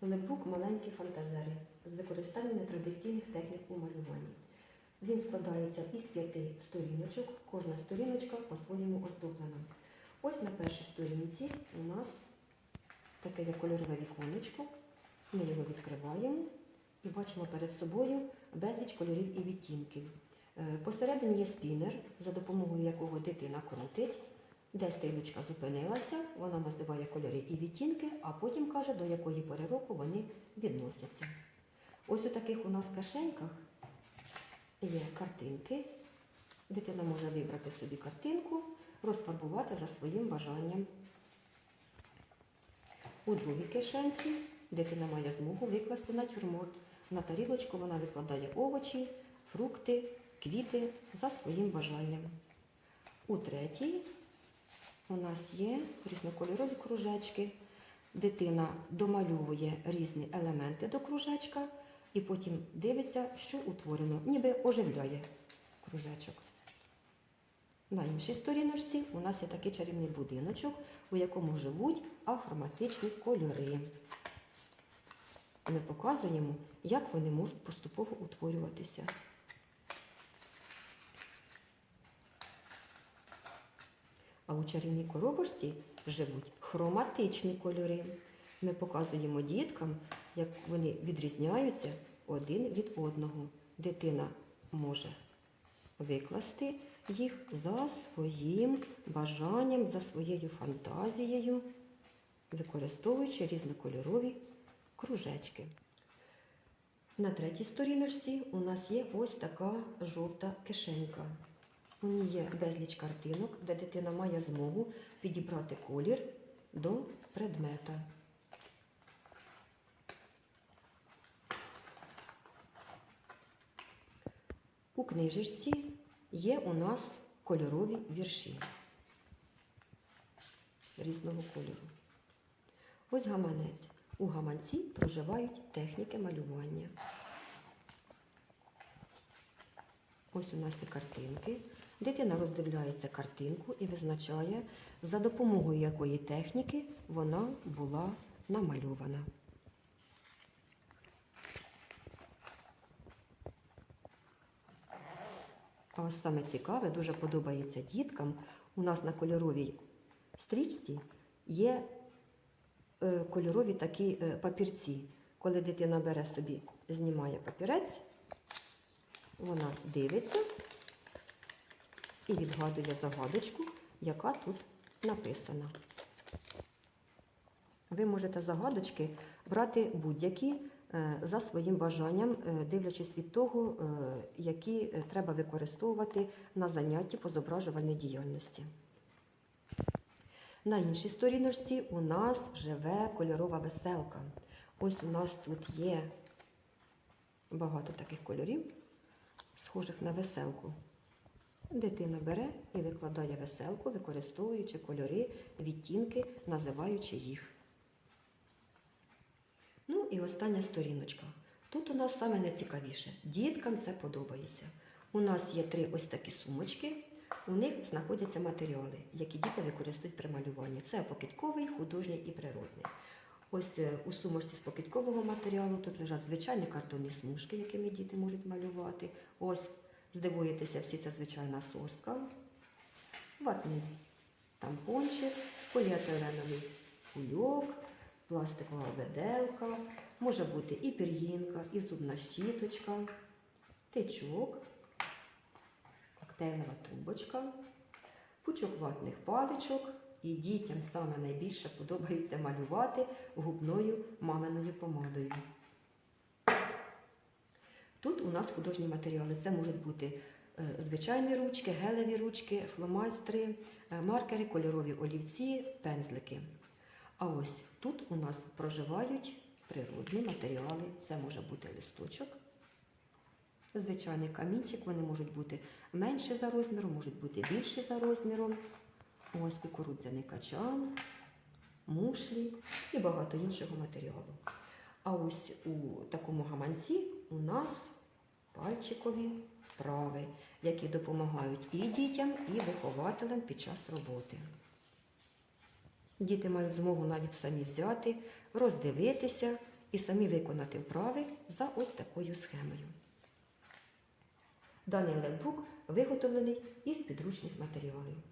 Лепбук маленькі фантазери з використанням нетрадиційних технік у малюванні. Він складається із п'яти сторіночок, кожна сторіночка по-своєму оздоблена. Ось на першій сторінці у нас таке є кольорове віконечко. Ми його відкриваємо і бачимо перед собою безліч кольорів і відтінків. Е, Посередині є спінер, за допомогою якого дитина крутить. Де стрілочка зупинилася, вона називає кольори і відтінки, а потім каже, до якої пори року вони відносяться. Ось у таких у нас кишеньках є картинки. Дитина може вибрати собі картинку, розфарбувати за своїм бажанням. У другій кишенці дитина має змогу викласти натюрморт. На тарілочку вона викладає овочі, фрукти, квіти за своїм бажанням. У третій у нас є різнокольорові кружечки. Дитина домальовує різні елементи до кружечка і потім дивиться, що утворено, ніби оживляє кружечок. На іншій сторіночці у нас є такий чарівний будиночок, у якому живуть ахроматичні кольори. Ми показуємо, як вони можуть поступово утворюватися. А у чарівній коробочці живуть хроматичні кольори. Ми показуємо діткам, як вони відрізняються один від одного. Дитина може викласти їх за своїм бажанням, за своєю фантазією, використовуючи різнокольорові кружечки. На третій сторіночці у нас є ось така жовта кишенька. У ній є безліч картинок, де дитина має змогу підібрати колір до предмета. У книжечці є у нас кольорові вірші різного кольору. Ось гаманець. У гаманці проживають техніки малювання. Ось у нас і картинки. Дитина роздивляється картинку і визначає, за допомогою якої техніки вона була намальована. А ось саме цікаве, дуже подобається діткам. У нас на кольоровій стрічці є е, кольорові такі е, папірці. Коли дитина бере собі, знімає папірець, вона дивиться і відгадує загадочку, яка тут написана. Ви можете загадочки брати будь-які е, за своїм бажанням, е, дивлячись від того, е, які треба використовувати на занятті по зображувальній діяльності. На іншій сторіночці у нас живе кольорова веселка. Ось у нас тут є багато таких кольорів, схожих на веселку. Дитина бере і викладає веселку, використовуючи кольори, відтінки, називаючи їх. Ну і остання сторіночка. Тут у нас саме найцікавіше. Діткам це подобається. У нас є три ось такі сумочки. У них знаходяться матеріали, які діти використовують при малюванні. Це покидьковий, художній і природний. Ось е, у сумочці з покидькового матеріалу тут лежать звичайні картонні смужки, якими діти можуть малювати. Ось, здивуєтеся, всі це звичайна соска, ватний тампончик, поліетиленовий кульок, пластикова виделка, може бути і пір'їнка, і зубна щіточка, тичок, коктейлева трубочка, пучок ватних паличок. І дітям саме найбільше подобається малювати губною маминою помадою. Тут у нас художні матеріали. Це можуть бути е, звичайні ручки, гелеві ручки, фломастери, е, маркери, кольорові олівці, пензлики. А ось тут у нас проживають природні матеріали. Це може бути листочок, звичайний камінчик, вони можуть бути менші за розміром, можуть бути більші за розміром. Ось кукурудзяний качан, мушлі і багато іншого матеріалу. А ось у такому гаманці у нас пальчикові вправи, які допомагають і дітям, і вихователям під час роботи. Діти мають змогу навіть самі взяти, роздивитися і самі виконати вправи за ось такою схемою. Даний лепбук виготовлений із підручних матеріалів.